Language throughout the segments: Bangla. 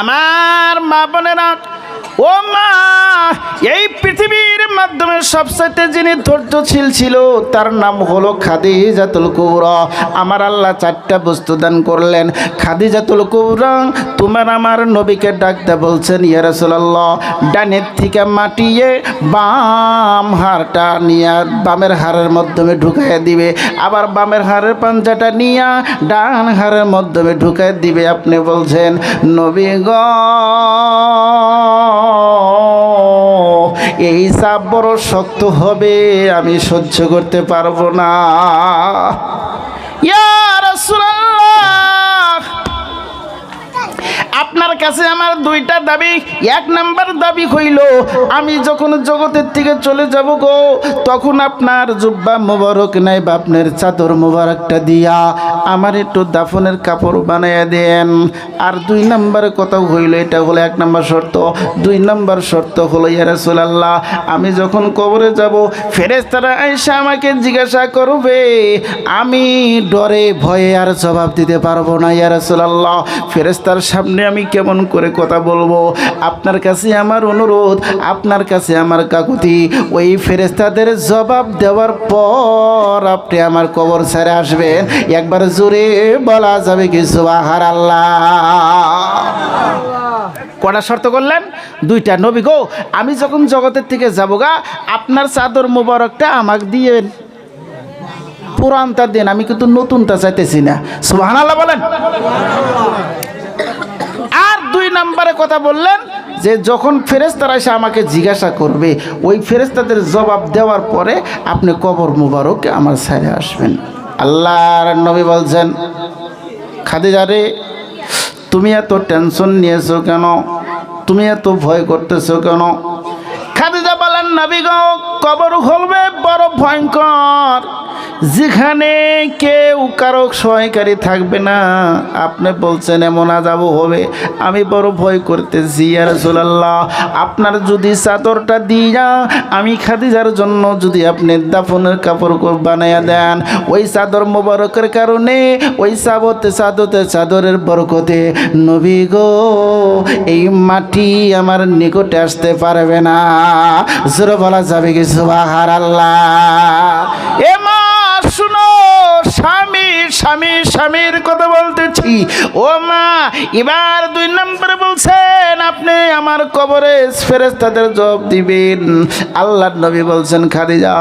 আমার মা বোনেরা ও মা, এই পৃথিবীর মাধ্যমে সবসাথে যিনি ধৈর্যশীল ছিল, তার নাম হলো খাদিজাতুল কুবরা। আমার আল্লাহ চারটা বস্তু দান করলেন। খাদিজাতুল কুবরা, তোমার আমার নবীকে ডাকতে বলছেন, ইয়া রাসূলুল্লাহ, ডানের থেকে মাটিয়ে বাম হাড়টা নিয়ে বামের হাড়ের মাধ্যমে ঢুকাইয়া দিবে। আবার বামের হাড়ের পাঞ্জাটা নিয়ে ডান হাড়ের মাধ্যমে ঢুকাই দিবে। আপনি বলছেন, নবী গ এই চাপ বড় শক্ত হবে আমি সহ্য করতে পারব না। ইয়া রাসূলুল্লাহ! আপনার কাছে আমার দুইটা দাবি, এক নাম্বার দাবি হইল, আমি যখন জগতের থেকে চলে যাব গো, তখন আপনার জুব্বা মোবারক নাই বা আপনার চাদর মোবারকটা দিয়া আমার একটু দাফনের কাপড় বানাইয়া দেন। আর দুই নাম্বারের কথা হইল, এটা হলো এক নাম্বার শর্ত। দুই নাম্বার শর্ত হলো, ইয়া রাসূলুল্লাহ, আমি যখন কবরে যাব, ফেরেশতারা আয়েশা আমাকে জিজ্ঞাসা করবে, আমি ডরে ভয়ে আর জবাব দিতে পারব না, ইয়া রাসূলুল্লাহ। ফেরেশতার সামনে আমি কেমন করে কথা বলব? আপনার কাছে আমার অনুরোধ, আপনার কাছে আমার কাকুতি। ওই ফেরেস্তাদের জবাব দেওয়ার পর আপনি আমার কবর ছেড়ে আসবেন। একবার জোরে বলা যাবে কি সুবাহার আল্লাহ কটা শর্ত করলেন? দুইটা। নবী গো, আমি যখন জগতের থেকে যাব গা, আপনার চাদর মোবারকটা আমাকে দিয়ে পুরানটা দেন, আমি কিন্তু নতুনটা চাইতেছি না। সুবাহান আল্লাহ বলেন। আর দুই নম্বরে কথা বললেন যে যখন ফেরেস্তারা এসে আমাকে জিজ্ঞাসা করবে, ওই ফেরেস্তাদের জবাব দেওয়ার পরে আপনি কবর মুবারক আমার সাইডে আসবেন। আল্লাহর নবী বলছেন, খাদিজা রে, তুমি এত টেনশন নিয়েছো কেন? তুমি এত ভয় করতেছো কেন? খাদিজা বলেন, নবী গো, কবর খুলবে বড় ভয়ঙ্কর। যেখানে কেউ কারও সহায়কারী থাকবে না, আপনি বলছেন, এমন আজাব হবে, আমি বড় ভয় করতেছি আর রাসূলুল্লাহ, আপনার যদি চাদরটা দিয়া, আমি খাদিজার জন্য যদি আপনি দাফনের কাপড় বানাইয়া দেন, ওই চাদর মোবারকের কারণে, ওই সাবতে চাদতে, চাদরের বরকতে, নবী গো, এই মাটি আমার নিকটে আসতে পারবে না। জোরে বলা যাবে কি সুবাহার আল্লাহ স্বামী, স্বামীর কথা বলতেছি। ও মা, এবার দুই নম্বরে বলছেন, আপনি আমার কবরে ফেরেস্তাদের জবাব দিবেন। আল্লাহ নবী বলছেন, খাদিজা,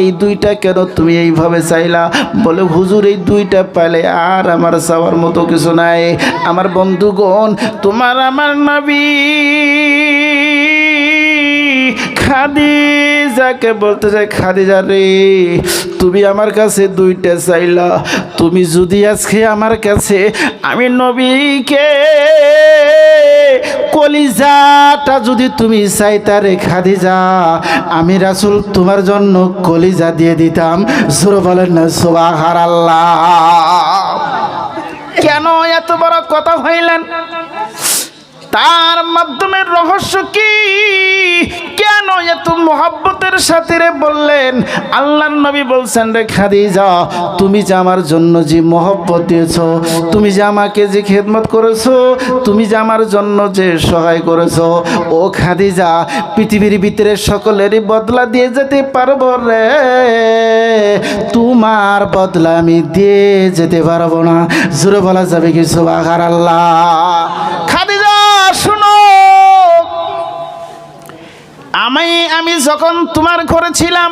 এই দুইটা কেন তুমি এইভাবে চাইলা? বলে, হুজুর, এই দুইটা পাইলে আর আমার চাওয়ার মতো কিছু নাই। আমার বন্ধুগণ, তোমার আমার নবী খাদিজাকে বলতে চাই খাদিজা রে, তুমি আমার কাছে দুইটা চাইলা। তুমি যদি আজকে আমার কাছে আমি নবীকে কলিজাটা যদি তুমি চাইতা রে খাদিজা, আমি রাসুল তোমার জন্য কলিজা দিয়ে দিতাম। সুর বলেন না সোবাহার আল্লাহ কেন এত বড় কথা হইলেন? তার মাধ্যমে রহস্য কি? কেন এত মোহাব্বতের সাথে রে বললেন, আল্লাহর নবী বলছেন, রে খাদিজা, তুমি যে আমার জন্য যে মহব্বত দিয়েছ, তুমি যে আমাকে যে খেদমত করেছ, তুমি যে আমার জন্য যে সহায় করেছ, ও খাদিজা, পৃথিবীর ভিতরে সকলেরই বদলা দিয়ে যেতে পারব রে। তোমার বদলা আমি দিয়ে যেতে পারব না। জোরে বলা যাবে কিছু আল্লাহ আমি যখন তোমার ঘরে ছিলাম,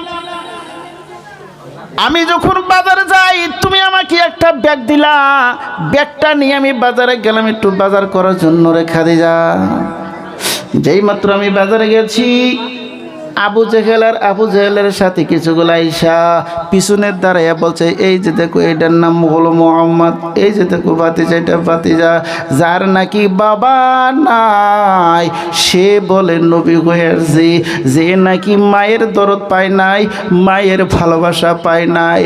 আমি যখন বাজারে যাই, তুমি আমাকে একটা ব্যাগ দিলা। ব্যাগটা নিয়ে আমি বাজারে গেলাম একটু বাজার করার জন্য রেখা দিয়ে যা যেই মাত্র আমি বাজারে গেছি আবু জেহেল আর আবু জেহেলের সাথে কিছুগুলো আইসা পিছনের দাঁড়াইয়া বলছে, এই যে দেখো, এটার নাম হলো মোহাম্মদ, এই যে দেখো বাতিজা এটা বাতিজা যার নাকি বাবা নাই, সে বলে, নবী হয়েছে যে নাকি মায়ের দরদ পায় নাই, মায়ের ভালোবাসা পায় নাই,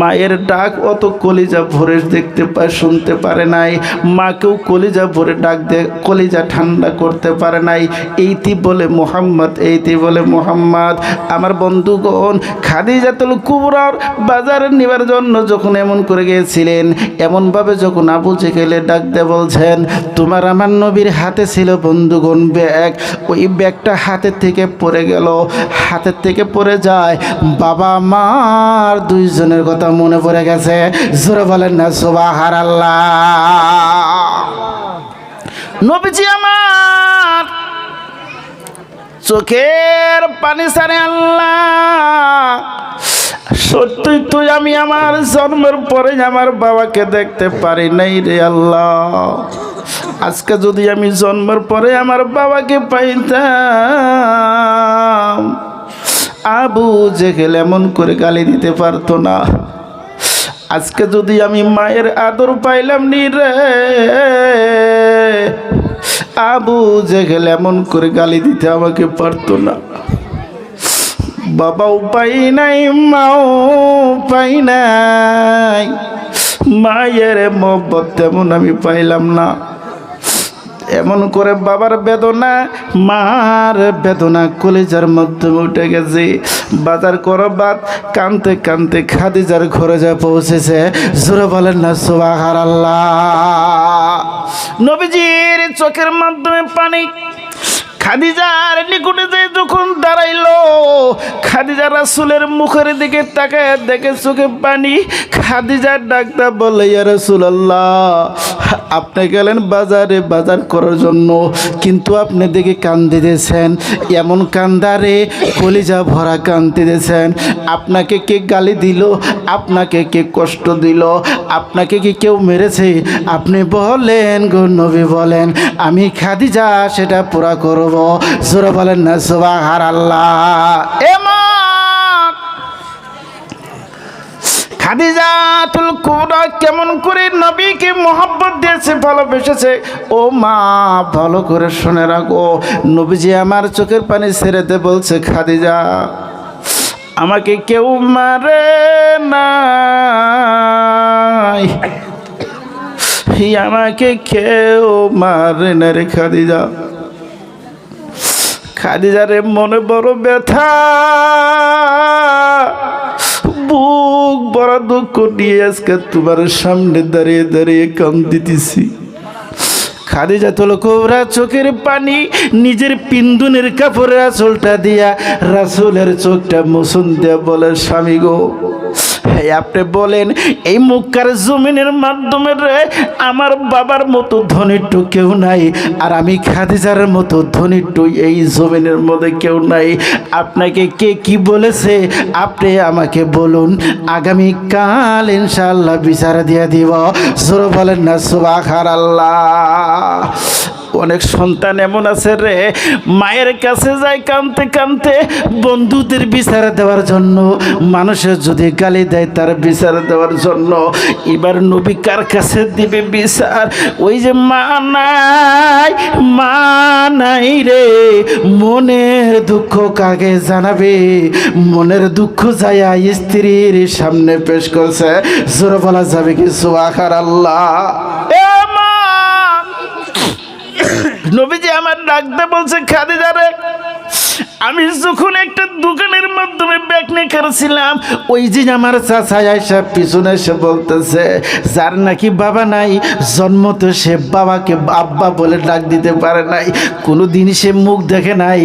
মায়ের ডাক অত কলিজা ভরে দেখতে পায়, শুনতে পারে নাই, মাকেও কলিজা ভরে ডাক দে কলিজা ঠান্ডা করতে পারে নাই। এইটি বলে মোহাম্মদ, এইটি বলে মোহাম্মদ মোহাম্মদ। আমার বন্ধুগণ, খাদিজাতুল কুবরার বাজারে নেবার জন্য যখন এমন করে গিয়েছিলেন, এমনভাবে যখন আবু জেকেলে ডাক দিয়ে বলছেন, তোমার আমার নবীর হাতে ছিল বন্ধুগণ ব্যাগ। ওই ব্যাগটা হাতের থেকে পড়ে গেল হাতের থেকে পড়ে যায়। বাবা মার দুইজনের কথা মনে পড়ে গেছে। জোরে বলেন না সুবাহার আল্লাহ নবীজি আমার চোখের পানি সারে আল্লাহ। সত্যি তুই আমি আমার জন্মের পরে আমার বাবাকে দেখতে পারি নাই রে আল্লাহ। আজকে যদি আমি জন্মের পরে আমার বাবাকে পাইতাম, আবু জেহেল এমন করে গালি দিতে পারতো না। আজকে যদি আমি মায়ের আদর পাইলাম নি রে আবু জেহেল এমন করে গালি দিতে আমাকে পারতো না। বাবাও পাই নাই, মাও পাই নাই। মায়ের মহব্বত তেমন আমি পাইলাম না। এমন করে বাবার বেদনা, মার বেদনা কলেজার মাধ্যমে উঠে গেছে। বাজার করো বাদ কানতে কানতে খাদিজার ঘরে যা পৌঁছেছে, জোরে বলেন না সুবাহার আল্লাহ নবীজির চোখের মাধ্যমে পানি। খাদিজার নিকুটে যে যখন দাঁড়াইলো, খাদিজা রাসুলের মুখের দিকে তাকায় দেখে চোখে পানি। খাদিজার ডাক্তার বলে, ইয়া রাসুলাল্লাহ আপনি গেলেন বাজারে, বাজার করার জন্য। কিন্তু আপনি দেখে কান দিতেছেন, এমন কান্দারে কলিজা ভরা কান দিতেছেন। আপনাকে কে গালি দিল? আপনাকে কে কষ্ট দিল? আপনাকে কি কেউ মেরেছে? আপনি বলেন গো নবী বলেন, আমি খাদিজা, সেটা পুরা করব। জোরে বলেন না সুবাহার আল্লাহ খাদিজাতুল কুবরা কেমন করে নবীকে মোহাব্বত দিয়েছে, ভালোবেসেছে? ও মা, ভালো করে শুনে রাখো। নবীজি আমার চোখের পানি ছেড়েতে বলছে, খাদিজা, আমাকে কেউ মারে নাই। আমাকে কেউ মারে না রে খাদিজা। খাদিজারে মনে বড় ব্যথা। বুক বড় দুঃখ আজকে তোমার সামনে দাঁড়িয়ে দাঁড়িয়ে কান দিতেছি খাদিজা তোল কোবরা চোখের পানি, নিজের পিন্দুনের কাপড়ের আঁচলটা দিয়া রাসুলের চোখটা মুসুন দিয়া বলে, স্বামী গো আপনি বলেন, এই মুক্কার জমিনের মাধ্যমে রে আমার বাবার মতো ধনিট্টু কেউ নাই, আর আমি খাদিজার মতো ধনিট্টু এই জমিনের মধ্যে কেউ নাই। আপনাকে কে কি বলেছে? আপনি আমাকে বলুন, আগামী কাল ইনশাল্লাহ বিচার দিয়ে দিব। জোর বলেন না সুবাখার আল্লাহ অনেক সন্তান এমন আছে রে, মায়ের কাছে যায় কানতে কানতে বন্ধুদের বিচার দেওয়ার জন্য, মানুষের যদি গালি দেয় তার বিচার দেওয়ার জন্য, এবার নবী কার কাছে দিবে বিচার? ওই যে মা নাই মা নাই রে, মনের দুঃখ কাকে জানাবে? মনের দুঃখ যায়া স্ত্রীর সামনে পেশ করছে, জোর বলা যাবে কি সুয়াখার আল্লাহ নবীজি আমার ডাকতে বলছে খাদিজা রে। আমি যখন একটা দোকানের মাধ্যমে ব্যাগ নিয়ে করেছিলাম ওই যে আমার চাচা আয়সা পিছনে এসে বলতেছে, যার নাকি বাবা নাই, জন্ম তো সে বাবাকে আব্বা বলে ডাক দিতে পারে নাই। কোনো দিন সে মুখ দেখে নাই,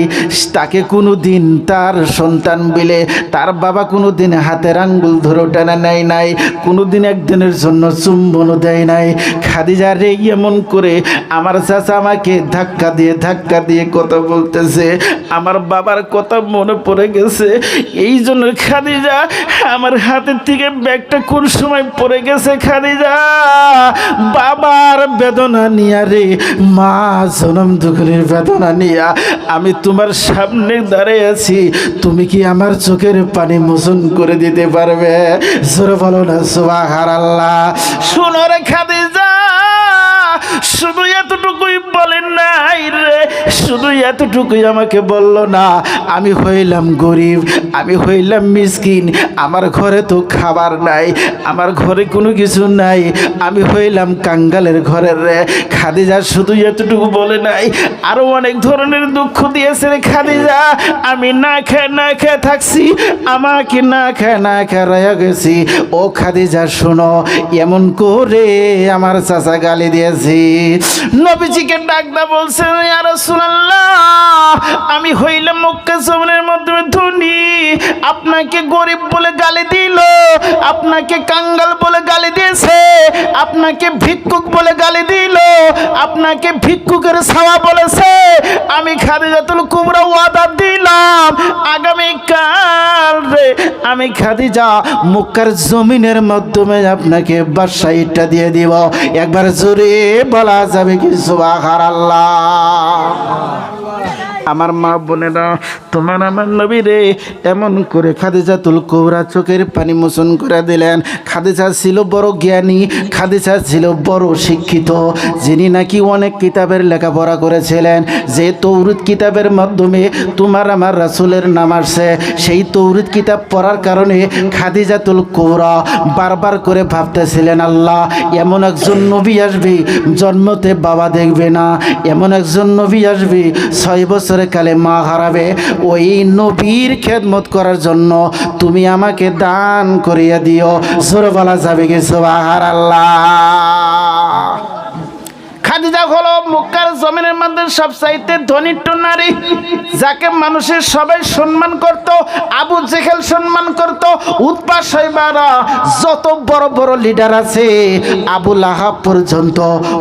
তাকে কোনো দিন তার সন্তান বিলে তার বাবা কোনো দিন হাতের আঙ্গুল ধরে টানা নেয় নাই কোনো দিন একদিনের জন্য চুম্বনও দেয় নাই। খাদিজা রে এমন করে আমার চাচা আমাকে ধাক্কা দিয়ে ধাক্কা দিয়ে কথা বলতেছে, আমার বাবার কথা মনে পড়ে গেছে। এই জন্য খাদিজা, আমার হাতের থেকে ব্যাগটা কোন সময় পড়ে গেছে খাদিজা? বাবার বেদনা নিয়া রে, মা জনম দুঃখের বেদনা নিয়া, আমি তোমার সামনে দাঁড়িয়ে আছি। তুমি কি আমার চোখের পানি মোচন করে দিতে পারবে? জোরে বলো না সুবাহার আল্লাহ শুনো রে খাদিজা। শুধু এতটুকুই বলেন নাই রে, শুধু এতটুকুই আমাকে বলল না, আমি হইলাম গরিব, আমি হইলাম মিসকিন, আমার ঘরে তো খাবার নাই, আমার ঘরে কোনো কিছু নাই, আমি হইলাম কাঙ্গালের ঘরের রে। খাদিজা শুধু এতটুকু বলে নাই আরও অনেক ধরনের দুঃখ দিয়েছে রে খাদিজা। আমি না খেয়ে না খেয়ে থাকছি, আমাকে না খেয়ে না খেয়ে রয়ে গেছি। ও খাদিজা, শোনো, এমন করে আমার চাচা গালি দিয়েছি। নবীজিকে ডাকদা বলছেন আমি হইলাম মক্কা জমিনের মাধ্যমে ধনী। আপনাকে গরিব বলে গালি দিল, আপনাকে কাঙ্গাল বলে গালি দিয়েছে। আপনাকে ভিক্ষুক বলে গালি দিল, আপনাকে ভিক্ষুকের ছাওয়া বলেছে, আমি খাদিজাতুল কুবরা ওয়াদা দিলাম আগামী কাল রে আমি খাদিজা মুক্কার জমিনের মাধ্যমে আপনাকে বাসাইটা দিয়ে দিব। একবার জোরে বলা যাবে কি সুবাহার আল্লাহ আমার মা বোনেরা, তোমার আমার নবী রে এমন করে খাদিজা তুল কৌরা চোখের পানি মোচন করে দিলেন। খাদিজা ছিল বড় জ্ঞানী, খাদিজা ছিল বড় শিক্ষিত, যিনি নাকি অনেক কিতাবের লেখাপড়া করেছিলেন। যে তৌরিদ কিতাবের মাধ্যমে তোমার আমার রাসুলের নাম আসছে, সেই তৌরিদ কিতাব পড়ার কারণে খাদিজাতুল কৌরা বারবার করে ভাবতেছিলেন, আল্লাহ, এমন একজন নবী আসবে, জন্মতে বাবা দেখবে না। এমন একজন নবী আসবে, ছয় বছরে কালে মা হারাবে। ওই নবীর খেদমত করার জন্য তুমি আমাকে দান করিয়া দিও। সোরবালা যাবে কি সুবাহার আল্লাহ খাদিজা হলো মক্কার জমিনের মধ্যে সবচাইতে ধনিষ্ঠ নারী, যাকে মানুষের সবাই সম্মান করত, আবু জেহেল সম্মান করত উৎপা সাইবারা যত বড় বড় লিডার আছে, আবু লাহাব পর্যন্ত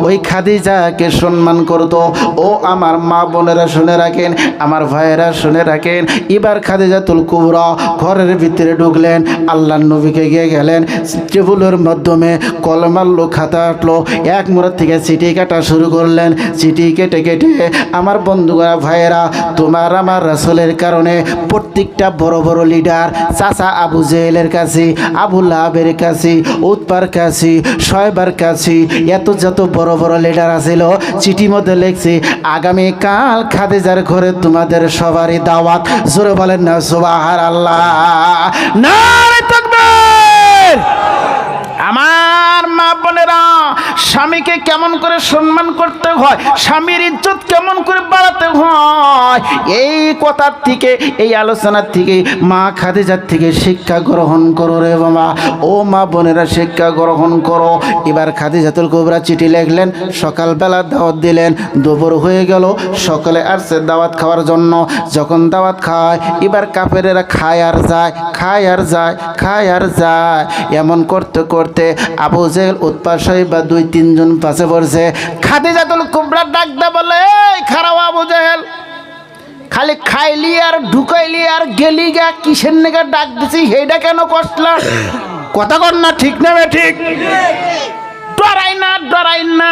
ওই খাদিজাকে সম্মান করত। ও আমার মা বোনেরা শুনে রাখেন, আমার ভাইয়েরা শুনে রাখেন, এবার খাদিজাতুল কুবরা ঘরের ভিতরে ঢুকলেন আল্লাহ নবীকে গিয়ে গেলেন, টেবুলের মাধ্যমে কলমাল্লো খাতা আটলো, এক মোড় থেকে সিটি কাটা করলেন, চিঠি কেটে কেটে, আমার বন্ধুরা ভাইয়েরা, তোমার আমার রাসুলের কারণে প্রত্যেকটা বড় বড় লিডার, চাচা আবু জেহেলের কাছে, আবু লাহাবের কাছে উৎপার কাছে শয়বার কাছে, এত যত বড় বড় লিডার আছিল, চিঠি মধ্যে লিখছে, আগামীকাল খাদেজার ঘরে তোমাদের সবারই দাওয়াত। জোরে বলেন না সুবাহার আল্লাহ না আমার মা বোনেরা স্বামীকে কেমন করে সম্মান করতে হয়? স্বামীর ইজ্জত কেমন করে বাড়াতে হয়? এই কথার থেকে, এই আলোচনার থেকে মা খাদিজার থেকে শিক্ষা গ্রহণ করো রে বাবা। ও মা বোনেরা শিক্ষা গ্রহণ করো। এবার খাদিজাতুল কোবরা চিঠি লিখলেন, সকালবেলা দাওয়াত দিলেন, দুপুর হয়ে গেল, সকালে আসছে দাওয়াত খাওয়ার জন্য। যখন দাওয়াত খায়, এবার কাপেরেরা খায় আর যায়, খায় আর যায়, খায় আর যায়। এমন করতে করতে আবু জেল সাহেব বা দুই তিনজন পাশে পড়ছে। খাদিজাতুল ডাক দে বলে খারাপ আবু জাহেল, খালি খাইলি আর ঢুকাইলি আর গেলি গা, কিসের নেগা ডাক দিছি সেইটা কেন কষ্টলা কথা কর না, ঠিক না ঠিক। ডরাই না ডরাই না।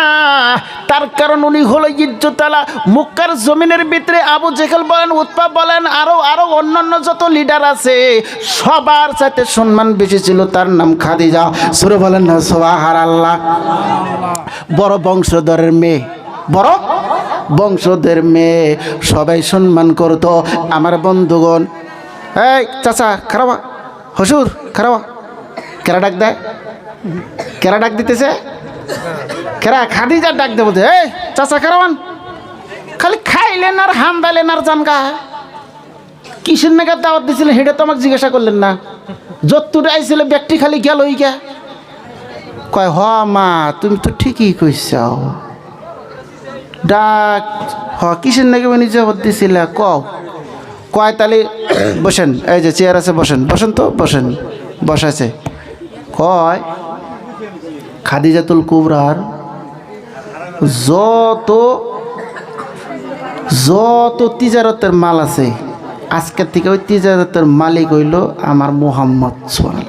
তার কারণ উনি হলো ইজ্জতালা মুক্কার জমিনের ভিতরে আবু জেকেল বলেন উৎপা বলেন, আরও আরও অন্যান্য যত লিডার আছে, সবার সাথে সম্মান বেশি ছিল তার নাম খাদিজা। সুরে বলেন না সোহার আল্লাহ বড় বংশধরের মেয়ে, বড় বংশধের মেয়ে, সবাই সম্মান করতো। আমার বন্ধুগণ, এই চাচা খারাপ হসুর খারাপ কেরা ডাক দেয়? কেরা ডাক দিতেছে? কেরা খাদিজার ডাক দেবো এই, চাচা খারাপান খালি খাইলেন আর হাম দাইলেন আর জানগা। কিসের নাগাদ দাওয়াত দিছিলেন, সেটা তো আমাকে জিজ্ঞাসা করলেন না। যত্তুরে আইছিল, ব্যক্তি খালি গেল ওই গা কয়, হ মা, তুমি তো ঠিকই কইসাও ডাক, হ, কিসের নাকি মানে জবাব দিছিল, কও। কয় তালি বসেন, এই যে চেয়ার আছে, বসেন। বসেন তো, বসেন বসাছে কয় খাদিজাতুল কুবরার যত যত তিজারতের মাল আছে, আজকের থেকে ওই তিজারতের মালিক হইল আমার মোহাম্মদ সোহাল